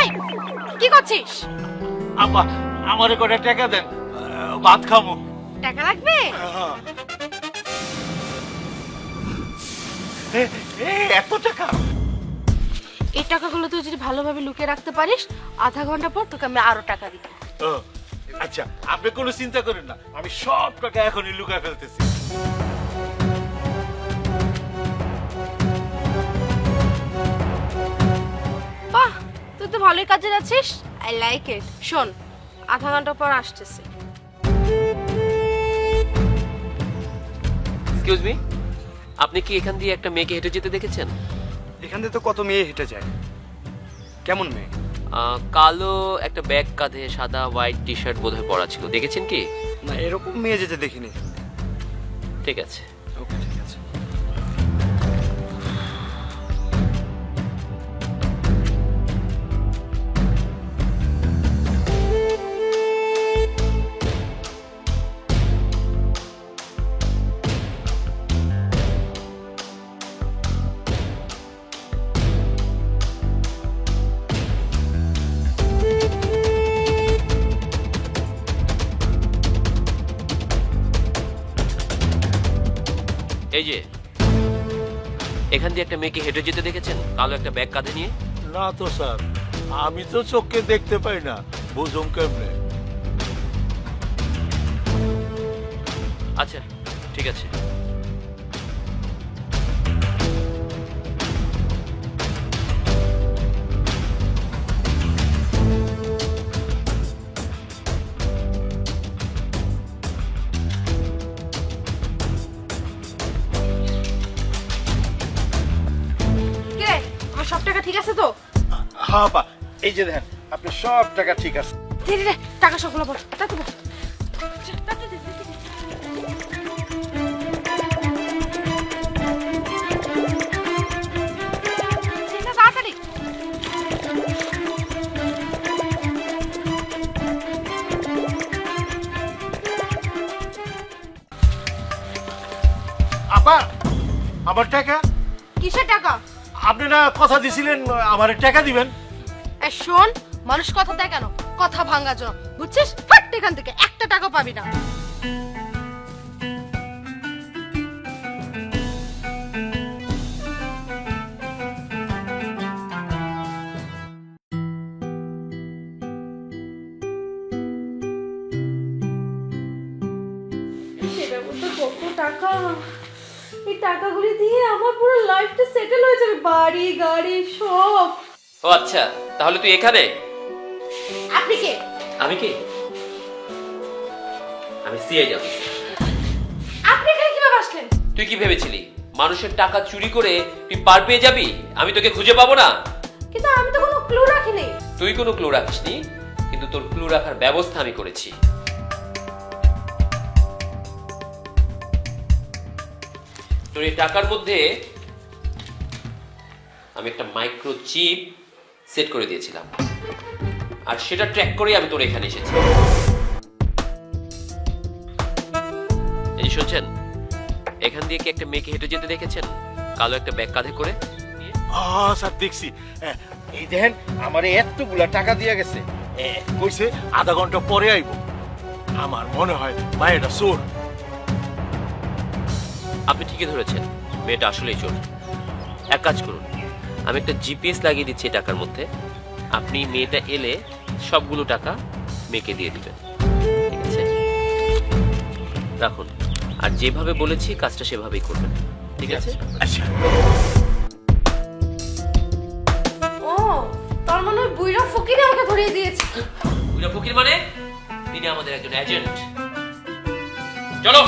এই কি করছিস? আপা আমারে করে টাকা দেন। ভাত খামো টাকা লাগবে? এত টাকা? এই টাকাগুলো তুই যদি ভালোভাবে লুকিয়ে রাখতে পারিস আধা ঘণ্টা পর তোকে আমি আরও টাকা দিব। ও, আচ্ছা আপনি কোনো চিন্তা করেন না। আমি সব টাকা এখনই লুকায় ফেলতেছি। ভালোই কাজে যাচ্ছিস? আই লাইক ইট শোন আধা ঘণ্টা পর আসতেছে। এক্সকিউজ মি আপনি কি এখান দিয়ে একটা মেয়েকে হেঁটে যেতে দেখেছেন? এখান দিয়ে তো কত মেয়ে হেঁটে যায়। কেমন মেয়ে? আহ, কালো একটা ব্যাগ কাঁধে সাদা হোয়াইট টি শার্ট বোধহয় পরা ছিল। দেখেছেন কি? না এরকম মেয়ে যেতে দেখিনি। ঠিক আছে। এই যে এখান দিয়ে একটা মেয়েকে হেঁটে যেতে দেখেছেন? কালো একটা ব্যাগ কাঁধে নিয়ে? না তো স্যার। আমি তো চোখকে দেখতে পাই না। বুঝুম কেমনে? আচ্ছা ঠিক আছে। টাকা ঠিক আছে তো? হ্যাঁ আপা এই যে দেখেন আপনি সব টাকা ঠিক আছে। দে, দে টাকা সবগুলো বল তাতে বল তাড়াতাড়ি। আপা আমার টাকা? কিসের টাকা? আপনি না কথা দিছিলেন আমার টাকা দিবেন। এই শোন মানুষ কথা দেয় কেন? কথা ভাঙা জন বুঝছিস? ফাট এখান থেকে একটা টাকা পাবি না। টাকা। টাকাগুলি দিয়ে আমার পুরো লাইফটা সেটেল হয়ে যাবে। বাড়ি গাড়ি সব। ও আচ্ছা। তাহলে তুই এখানে? আপনি কে? আমি কি? আমি সিআই যাব। আপনি এখানে কীভাবে আসলেন? তুই কি ভেবেছিলি? মানুষের টাকা চুরি করে তুই পার পেয়ে যাবি? আমি তোকে খুঁজে পাবো না? কিন্তু আমি তো কোনো ক্লু রাখিনি। তুই কোনো ক্লু রাখিসনি কিন্তু তোর ক্লু রাখার ব্যবস্থা আমি করেছি। তোর এই টাকার মধ্যে আমি একটা মাইক্রো চিপ সেট করে দিয়েছিলাম। আর সেটা ট্র্যাক করেই আমি তোর এখানে এসেছি। এই শুনছেন? এখান দিয়ে কি একটা মেয়েকে হেঁটে যেতে দেখেছেন? কালো একটা ব্যাগ কাঁধে করে স্যার, দেখছি। এই দেখেন, আমার এতগুলা টাকা দিয়ে গেছে। কইছে, আধা ঘণ্টা পরে আইব। আমার মনে হয় মায়েরা চোর। আপনি ঠিকই ধরেছেন মেয়েটা আসলেই চোর। এক কাজ করুন আমি একটা জিপিএস লাগিয়ে দিচ্ছি এই টাকার মধ্যে। আপনি মেয়েটা এলে সবগুলো টাকা মেয়েকে দিয়ে দিবেন। ঠিক আছে? রাখুন। আর যেভাবে বলেছি কাজটা সেভাবেই করবেন। ঠিক আছে? আচ্ছা। ও তার মানে ওই বুইরা ফকিরে আমাকে ধরিয়ে দিয়েছে। বুঝা ফকির মানে? তিনি আমাদের একজন এজেন্ট চলো!